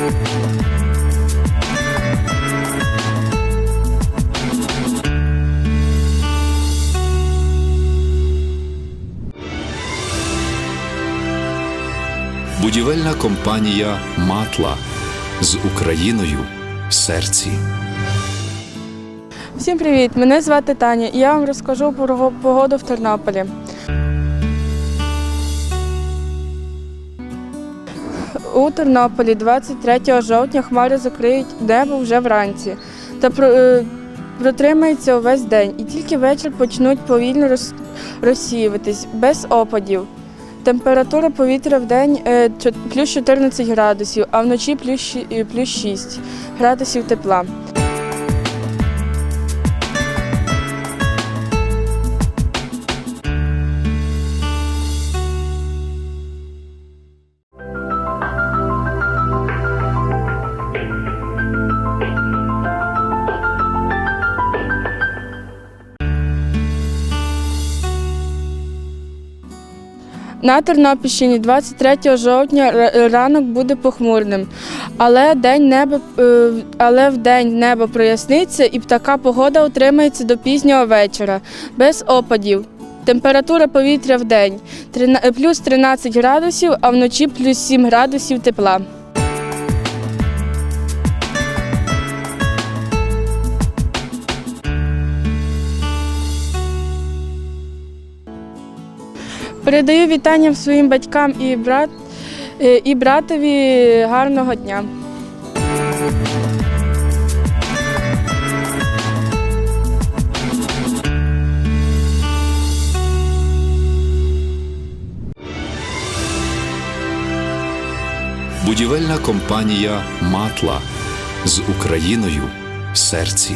Будівельна компанія Матла з Україною в серці. Всім привіт! Мене звати Таня і я вам розкажу про погоду в Тернополі. У Тернополі 23 жовтня хмари закриють небо вже вранці та е, протримається увесь день. І тільки вечір почнуть повільно роз- розсіюватись без опадів. Температура повітря в день е, плюс 14 градусів, а вночі плюс е, плюс 6 градусів тепла. На Тернопільщині 23 жовтня ранок буде похмурним, але день небо, е, але в день небо проясниться і така погода утримається до пізнього вечора, без опадів. Температура повітря в день плюс 13 градусів, а вночі плюс 7 градусів тепла. Передаю вітання своїм батькам і, брат, е, і братові гарного дня. Будівельна компанія Матла з Україною в серці.